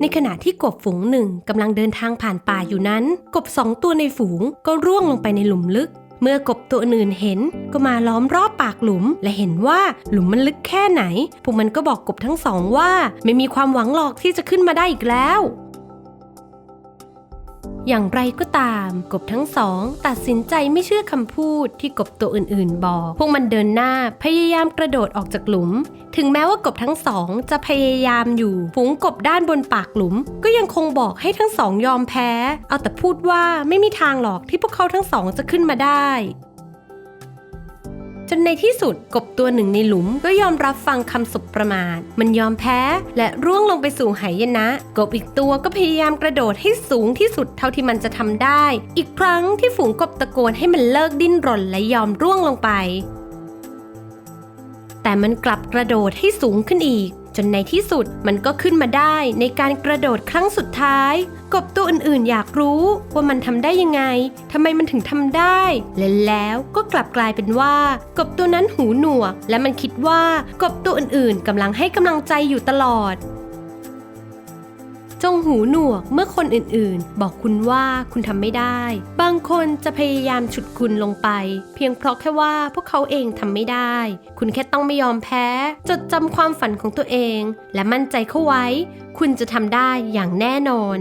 ในขณะที่กบฝูงหนึ่งกำลังเดินทางผ่านป่าอยู่นั้น กบสองตัวในฝูงก็ร่วงลงไปในหลุมลึก เมื่อกบตัวอื่นเห็นก็มาล้อมรอบปากหลุม และเห็นว่าหลุมมันลึกแค่ไหน พวกมันก็บอกกบทั้งสองว่า ไม่มีความหวังหรอกที่จะขึ้นมาได้อีกแล้ว อย่างไรก็ตาม กบทั้งสอง ตัดสินใจไม่เชื่อคำพูดที่กบตัวอื่นๆ บอก พวกมันเดินหน้าพยายามกระโดดออกจากหลุม ถึงแม้ว่ากบทั้งสองจะพยายามอยู่ ฝูงกบด้านบนปากหลุม ก็ยังคงบอกให้ทั้งสองยอมแพ้ เอาแต่พูดว่าไม่มีทางหรอกที่พวกเขาทั้งสองจะขึ้นมาได้ จนในที่สุดกบตัวหนึ่งในหลุมก็ยอมรับฟังคำสบประมาท มันยอมแพ้และร่วงลงไปสู่หายนะ กบอีกตัวก็พยายามกระโดดให้สูงที่สุดเท่าที่มันจะทำได้ อีกครั้งที่ฝูงกบตะโกนให้มันเลิกดิ้นรนและยอมร่วงลงไป แต่มันกลับกระโดดให้สูงขึ้นอีก จนในที่สุดมันก็ขึ้นมาได้ในการกระโดดครั้งสุดท้าย กบตัวอื่นๆ อยากรู้ว่ามันทำได้ยังไงทำไมมันถึงทำได้ และแล้วก็กลับกลายเป็นว่า กบตัวนั้นหูหนวก และมันคิดว่ากบตัวอื่นๆกำลังให้กำลังใจอยู่ตลอด จงหูหนวกเมื่อคนอื่นๆ บอกคุณว่าคุณทำไม่ได้ บางคนจะพยายามฉุดคุณลงไป เพียงเพราะแค่ว่าพวกเขาเองทำไม่ได้ คุณแค่ต้องไม่ยอมแพ้ จดจำความฝันของตัวเอง และมั่นใจเข้าไว้ คุณจะทำได้อย่างแน่นอน